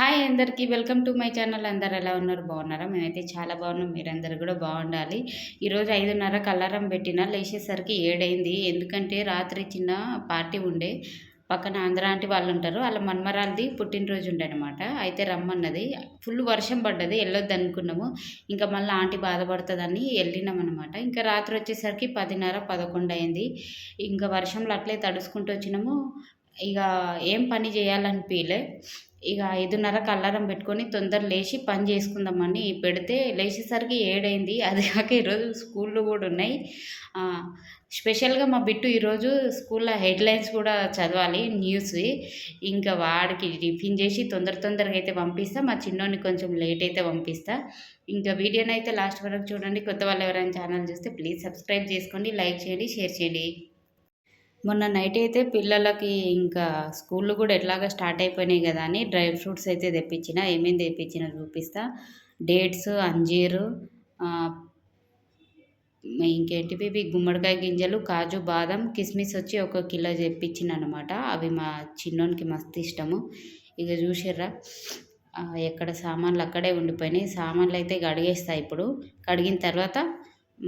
Hi అందరికీ welcome to my channel. అందరు ఎలా ఉన్నారు? బాగున్నారా? మేమైతే చాలా బాగున్నాం. మీరందరూ కూడా బాగుండాలి. ఈరోజు ఐదున్నర అలారం పెట్టిన లేచేసరికి ఏడైంది. ఎందుకంటే రాత్రి చిన్న పార్టీ ఉండే. పక్కన ఆంధ్ర ఆంటీ వాళ్ళు ఉంటారు. వాళ్ళ మన్మరాలది పుట్టినరోజు ఉండే అయితే రమ్మన్నది. ఫుల్ వర్షం పడ్డది. వెళ్ళొద్దు అనుకున్నాము. ఇంకా మళ్ళీ ఆంటీ బాధపడుతుందని వెళ్ళినాం అనమాట ఇంకా రాత్రి వచ్చేసరికి పదిన్నర పదకొండు అయింది. ఇంకా వర్షంలో అట్లే తడుచుకుంటూ వచ్చినాము. ఇక ఏం పని చేయాలనిపించలే ఇక ఐదున్నరకు అల్లారం పెట్టుకొని తొందర లేచి పని చేసుకుందామని పెడితే లేచేసరికి ఏడైంది. అది కాక ఈరోజు స్కూళ్ళు కూడా ఉన్నాయి. స్పెషల్గా మా బిట్టు ఈరోజు స్కూల్లో హెడ్లైన్స్ కూడా చదవాలి న్యూస్. ఇంకా వాడికి టిఫిన్ చేసి తొందర తొందరగా అయితే పంపిస్తా. మా చిన్నోని కొంచెం లేట్ అయితే పంపిస్తా. ఇంకా వీడియోని అయితే లాస్ట్ వరకు చూడండి. కొత్త వాళ్ళు ఎవరైనా ఛానల్ చూస్తే ప్లీజ్ సబ్స్క్రైబ్ చేసుకోండి. లైక్ చేయండి షేర్ చేయండి. మొన్న నైట్ అయితే పిల్లలకి ఇంకా స్కూళ్ళు కూడా ఎట్లాగా స్టార్ట్ అయిపోయినాయి కదా అని డ్రై ఫ్రూట్స్ అయితే తెప్పించిన. ఏమేమి తెప్పించిన చూపిస్తా. డేట్స్ అంజీరు ఇంకేంటివి ఇవి గుమ్మడికాయ గింజలు కాజు బాదం కిస్మిస్ వచ్చి ఒక కిలో తెప్పించిన అనమాట అవి మా చిన్నోనికి మస్తు ఇష్టము. ఇక చూసిర్రా ఎక్కడ సామాన్లు అక్కడే ఉండిపోయినాయి. సామాన్లు అయితే కడిగేస్తా ఇప్పుడు. కడిగిన తర్వాత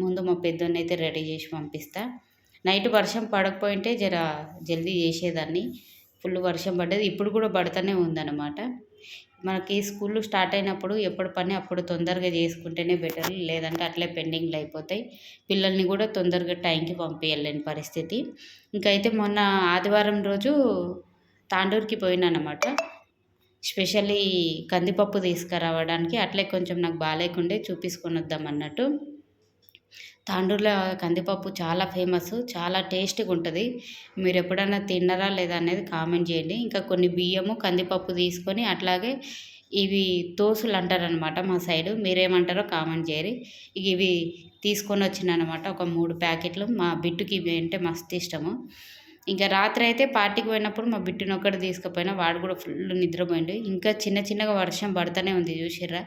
ముందు మా పెద్దోన్నైతే అయితే రెడీ చేసి పంపిస్తా. నైట్ వర్షం పడకపోయింటే జర జల్దీ చేసేదాన్ని. ఫుల్ వర్షం పడ్డది. ఇప్పుడు కూడా పడుతూనే ఉందన్నమాట. మనకి స్కూళ్ళు స్టార్ట్ అయినప్పుడు ఎప్పుడు పని అప్పుడు తొందరగా చేసుకుంటేనే బెటర్. లేదంటే అట్లే పెండింగ్లు అయిపోతాయి. పిల్లల్ని కూడా తొందరగా టైంకి పంపించలేని పరిస్థితి. ఇంకైతే మొన్న ఆదివారం రోజు తాండూరుకి పోయినానమాట స్పెషల్లీ కందిపప్పు తీసుకురావడానికి. అట్లే కొంచెం నాకు బాగాలేకుండే చూపించుకొని వద్దాం అన్నట్టు తాండూరులో కందిపప్పు చాలా ఫేమస్ చాలా టేస్ట్గా ఉంటుంది మీరు ఎప్పుడైనా తిన్నారా లేదా అనేది కామెంట్ చేయండి. ఇంకా కొన్ని బియ్యము కందిపప్పు తీసుకొని అట్లాగే ఇవి తోసులు అంటారనమాట మా సైడు. మీరేమంటారో కామెంట్ చేయరు. ఇక ఇవి తీసుకొని వచ్చినానమాట ఒక మూడు ప్యాకెట్లు. మా బిట్టుకి ఇవి అంటే మస్తు ఇష్టము ఇంకా రాత్రి అయితే పార్టీకి పోయినప్పుడు మా బిట్టుని ఒక్కటి తీసుకుపోయినా వాడు కూడా ఫుల్ నిద్రపోయిండు. ఇంకా చిన్న చిన్నగా వర్షం పడుతూనే ఉంది చూసిర్రా.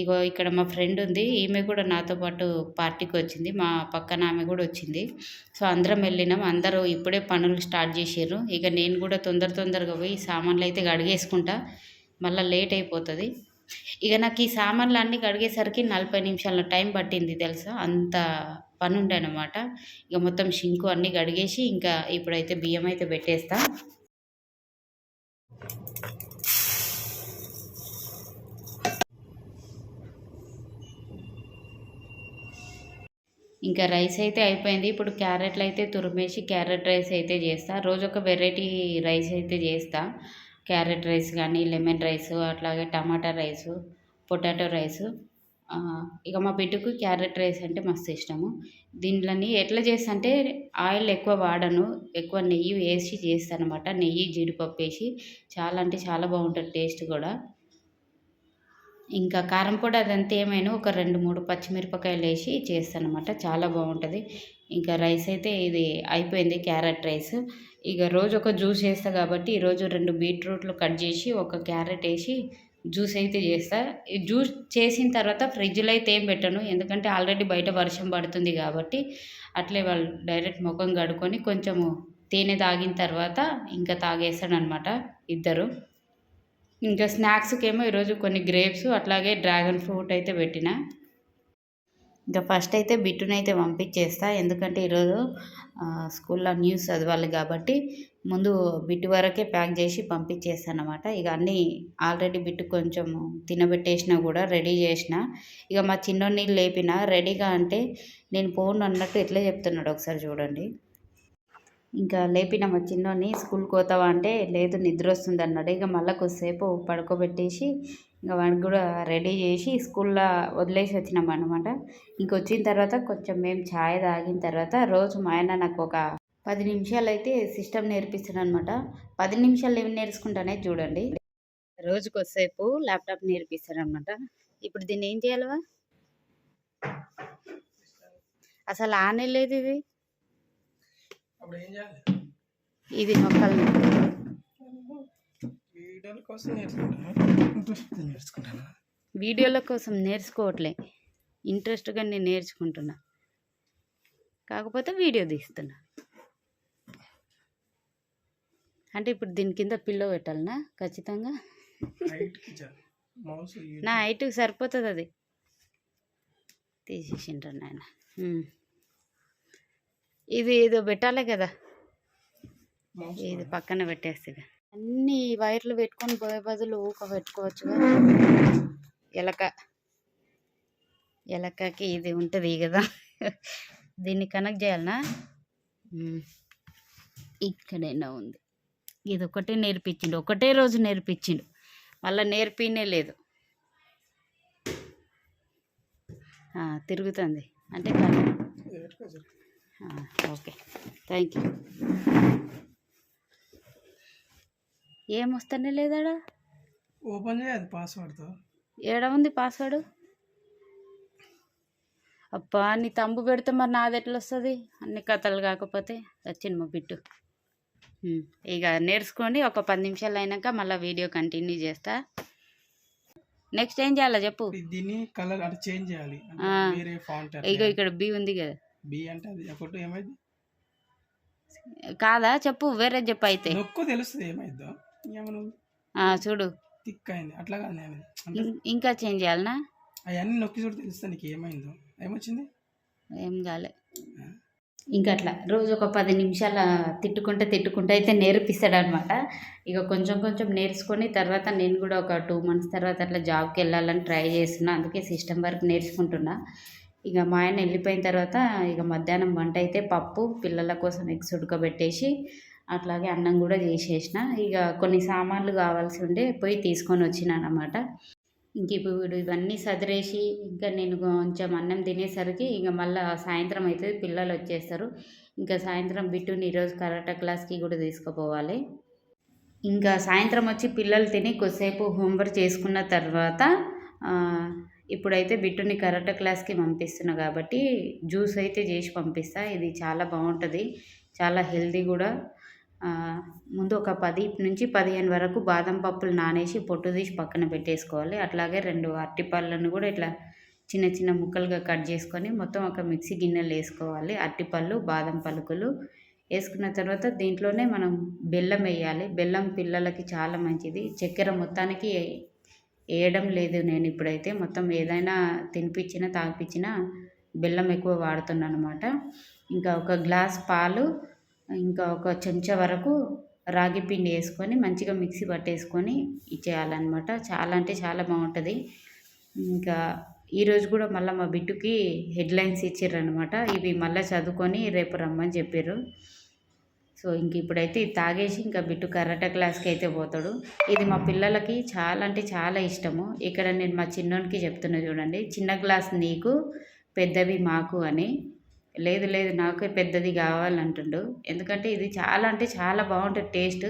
ఇగో ఇక్కడ మా ఫ్రెండ్ ఉంది ఈమె కూడా నాతో పాటు పార్టీకి వచ్చింది మా పక్కన ఆమె కూడా వచ్చింది. సో అందరం వెళ్ళినాం అందరూ ఇప్పుడే పనులు స్టార్ట్ చేసారు ఇక నేను కూడా తొందర తొందరగా పోయి సామాన్లు అయితే కడిగేసుకుంటా మళ్ళీ లేట్ అయిపోతుంది. ఇక నాకు ఈ సామాన్లు అన్నీ కడిగేసరికి నలభై నిమిషాల టైం పట్టింది తెలుసా? అంత పని ఉండే అనమాట ఇక మొత్తం షింకు అన్నీ కడిగేసి ఇంకా ఇప్పుడైతే బియ్యం అయితే పెట్టేస్తా. ఇంకా రైస్ అయితే అయిపోయింది. ఇప్పుడు క్యారెట్లు అయితే తురిమేసి క్యారెట్ రైస్ అయితే చేస్తా. రోజు ఒక వెరైటీ రైస్ అయితే చేస్తా. క్యారెట్ రైస్ కానీ లెమన్ రైస్ అట్లాగే టమాటా రైస్ పొటాటో రైస్. ఇక మా బిడ్డకు క్యారెట్ రైస్ అంటే మస్తు ఇష్టము. దీంట్లోని ఎట్లా చేస్తా అంటే ఆయిల్ ఎక్కువ వాడను. ఎక్కువ నెయ్యి వేసి చేస్తాను అనమాట నెయ్యి జీడిపప్పు వేసి. చాలా అంటే చాలా బాగుంటుంది టేస్ట్ కూడా. ఇంకా కారం పొడి అదంతా ఏమైనా ఒక రెండు మూడు పచ్చిమిరపకాయలు వేసి చేస్తాను అనమాట చాలా బాగుంటుంది. ఇంకా రైస్ అయితే ఇది అయిపోయింది క్యారెట్ రైస్. ఇక రోజు ఒక జ్యూస్ చేస్తా కాబట్టి ఈరోజు రెండు బీట్రూట్లు కట్ చేసి ఒక క్యారెట్ వేసి జ్యూస్ అయితే చేస్తా. జ్యూస్ చేసిన తర్వాత ఫ్రిడ్జ్లో అయితే ఏం పెట్టను. ఎందుకంటే ఆల్రెడీ బయట వర్షం పడుతుంది కాబట్టి అట్లే వాళ్ళు డైరెక్ట్ ముఖం కడుక్కొని కొంచెము తేనె తాగిన తర్వాత ఇంకా తాగేస్తాడనమాట ఇద్దరు. ఇంకా స్నాక్స్కి ఏమో ఈరోజు కొన్ని గ్రేప్స్ అట్లాగే డ్రాగన్ ఫ్రూట్ అయితే పెట్టిన. ఇంకా ఫస్ట్ అయితే బిట్టునైతే అయితే పంపించేస్తా ఎందుకంటే ఈరోజు స్కూల్లో న్యూస్ చదవాలి కాబట్టి ముందు బిట్టు వరకే ప్యాక్ చేసి పంపించేస్తాను అనమాట ఇక అన్నీ ఆల్రెడీ బిట్టు కొంచెం తినబెట్టేసినా కూడా రెడీ చేసిన. ఇక మా చిన్నోడిని లేపిన రెడీగా అంటే నేను పోను అన్నట్టు ఎట్లా చెప్తున్నాడు ఒకసారి చూడండి. ఇంకా లేపిన మా చిన్నోని స్కూల్కి పోతావా అంటే లేదు నిద్ర వస్తుంది అన్నాడు. ఇక మళ్ళీ కొద్దిసేపు పడుకోబెట్టేసి ఇంకా వాడికి కూడా రెడీ చేసి స్కూల్లో వదిలేసి వచ్చినాం అనమాట ఇంక వచ్చిన తర్వాత కొంచెం మేము ఛాయ్ తాగిన తర్వాత రోజు మా ఆయన నాకు ఒక పది నిమిషాలు అయితే సిస్టమ్ నేర్పిస్తాడు అనమాట పది నిమిషాలు ఏమి నేర్చుకుంటానే చూడండి. రోజు కొద్దిసేపు ల్యాప్టాప్ నేర్పిస్తాడు అనమాట ఇప్పుడు దీన్ని ఏం చేయాలవా? అసలు ఆనే లేదు ఇది. ఇది నొక్కలు వీడియోల కోసం నేర్చుకుంటాను? వీడియోల కోసం నేర్చుకోవట్లే. ఇంట్రెస్ట్గా నేను నేర్చుకుంటున్నా. కాకపోతే వీడియో తీస్తున్నా. అంటే ఇప్పుడు దీని కింద పిల్లో పెట్టాలనా? ఖచ్చితంగా. నా హైట్కి సరిపోతుంది అది. తీసేసిండ్రు నాయన. ఇది ఏదో పెట్టాలి కదా. ఇది పక్కన పెట్టేస్తే ఇక. అన్ని వైర్లు పెట్టుకొని పోయే బదులు ఊక పెట్టుకోవచ్చు ఎలక ఎలకకి ఇది ఉంటుంది కదా. దీన్ని కనెక్ట్ చేయాలనా. ఇక్కడైనా ఉంది. ఇది ఒకటే నేర్పించిండు ఒకటే రోజు నేర్పించిండు. మళ్ళీ నేర్పినే లేదు. తిరుగుతుంది. అంటే ఓకే. Thank you. ఏం వస్తానే లేదాడా? ఓపెన్ చేయదు పాస్వర్డ్తో ఏడ ఉంది పాస్వర్డ్ అబ్బా నీ తంబు పెడితే మరి నాది ఎట్లా వస్తుంది అన్ని కథలు కాకపోతే వచ్చింది మా బిట్టు ఇక నేర్చుకొని ఒక పది నిమిషాలు అయినాక మళ్ళీ వీడియో కంటిన్యూ చేస్తా. నెక్స్ట్ ఏం చేయాలో చెప్పు. దీన్ని కలర్ అంటే చేంజ్ చేయాలి. ఇగో ఇక్కడ బి ఉంది కదా. బి అంటే అది ఒకటి ఏమైంది? కాదా చెప్పు వేరే చెప్పు అయితే. నొక్కు తెలుస్తుంది ఏమైందో. ఏమను ఆ, చూడు. థిక్ అయింది అట్లా కాదు ఇంకా చేంజ్ చేయాలనా? అవన్నీ నొక్కి చూడు తెలుస్తుంది నీకు ఏమైందో. ఏమొచ్చింది? ఏం కాలే. ఇంకా అట్లా రోజు ఒక పది నిమిషాల తిట్టుకుంటే తిట్టుకుంటే అయితే నేర్పిస్తాడు అనమాట ఇక కొంచెం కొంచెం నేర్చుకొని తర్వాత నేను కూడా ఒక టూ మంత్స్ తర్వాత అట్లా జాబ్కి వెళ్ళాలని ట్రై చేస్తున్నా. అందుకే సిస్టమ్ వర్క్ నేర్చుకుంటున్నా. ఇక మా ఆయన వెళ్ళిపోయిన తర్వాత ఇక మధ్యాహ్నం వంట అయితే పప్పు పిల్లల కోసం ఎగ్స్ ఉడకబెట్టేసి అట్లాగే అన్నం కూడా చేసేసిన. ఇక కొన్ని సామాన్లు కావాల్సి ఉండే పోయి తీసుకొని వచ్చినాను అనమాట ఇంక ఇప్పుడు ఇవన్నీ సదిరేసి ఇంకా నేను కొంచెం అన్నం తినేసరికి ఇంకా మళ్ళీ సాయంత్రం అయితే పిల్లలు వచ్చేస్తారు. ఇంకా సాయంత్రం బిట్టుని ఈరోజు కరాటా క్లాస్కి కూడా తీసుకుపోవాలి. ఇంకా సాయంత్రం వచ్చి పిల్లలు తిని కొద్దిసేపు హోంవర్క్ చేసుకున్న తర్వాత ఇప్పుడైతే బిట్టుని కరాటా క్లాస్కి పంపిస్తున్నా కాబట్టి జ్యూస్ అయితే చేసి పంపిస్తా. ఇది చాలా బాగుంటుంది. చాలా హెల్దీ కూడా. ముందు ఒక పది నుంచి పదిహేను వరకు బాదం పప్పులు నానేసి పొట్టు తీసి పక్కన పెట్టేసుకోవాలి. అట్లాగే రెండు అరటిపళ్ళను కూడా ఇట్లా చిన్న చిన్న ముక్కలుగా కట్ చేసుకొని మొత్తం ఒక మిక్సీ గిన్నెలు వేసుకోవాలి. అరటిపళ్ళు బాదం పలుకులు వేసుకున్న తర్వాత దీంట్లోనే మనం బెల్లం వేయాలి. బెల్లం పిల్లలకి చాలా మంచిది. చక్కెర మొత్తానికి వేయడం లేదు నేను ఇప్పుడైతే. మొత్తం ఏదైనా తినిపించినా తాగిపించినా బెల్లం ఎక్కువ వాడుతున్నాను అనమాట ఇంకా ఒక గ్లాస్ పాలు ఇంకా ఒక చెంచా వరకు రాగి పిండి వేసుకొని మంచిగా మిక్సీ పట్టేసుకొని ఇచ్చేయాలన్నమాట. చాలా అంటే చాలా బాగుంటుంది. ఇంకా ఈరోజు కూడా మళ్ళీ మా బిడ్డుకి హెడ్లైన్స్ ఇచ్చారనమాట ఇవి మళ్ళీ చదువుకొని రేపు రమ్మని చెప్పారు సో ఇంక ఇప్పుడైతే ఇది తాగేసి ఇంకా బిట్టు కరాట క్లాస్కి అయితే పోతాడు. ఇది మా పిల్లలకి చాలా అంటే చాలా ఇష్టము. ఇక్కడ నేను మా చిన్నోనికి చెప్తున్నా చూడండి చిన్న గ్లాస్ నీకు పెద్దవి మాకు అని. లేదు లేదు నాకు పెద్దది కావాలంటుండు. ఎందుకంటే ఇది చాలా అంటే చాలా బాగుంటుంది టేస్ట్.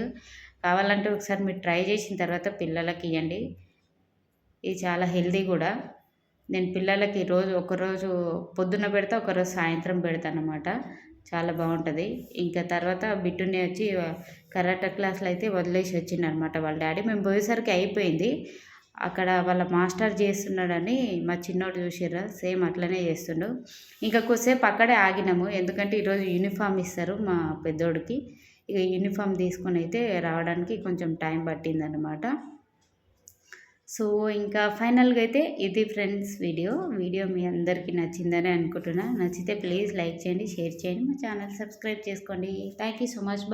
కావాలంటే ఒకసారి మీరు ట్రై చేసిన తర్వాత పిల్లలకి ఇవ్వండి ఇది చాలా హెల్దీ కూడా. నేను పిల్లలకి రోజు ఒకరోజు పొద్దున్న పెడతా ఒకరోజు సాయంత్రం పెడతాను అనమాట చాలా బాగుంటుంది. ఇంకా తర్వాత బిట్టుని వచ్చి కరాటా క్లాస్లో అయితే వదిలేసి వచ్చిండు అనమాట వాళ్ళ డాడీ. మేము పోయేసరికి అయిపోయింది. అక్కడ వాళ్ళ మాస్టర్ చేస్తున్నాడని మా చిన్నోడు చూసిర్రా సేమ్ అట్లనే చేస్తుండు. ఇంకా కొద్దిసేపు అక్కడే ఆగినాము. ఎందుకంటే ఈరోజు యూనిఫామ్ ఇస్తారు మా పెద్దోడికి. ఇక యూనిఫామ్ తీసుకొని అయితే రావడానికి కొంచెం టైం పట్టిందనమాట. సో ఇంకా ఫైనల్గా అయితే ఇది ఫ్రెండ్స్ వీడియో. వీడియో మీ అందరికీ నచ్చిందని అనుకుంటున్నా. నచ్చితే ప్లీజ్ లైక్ చేయండి షేర్ చేయండి. మా ఛానల్ సబ్స్క్రైబ్ చేసుకోండి. Thank you so much.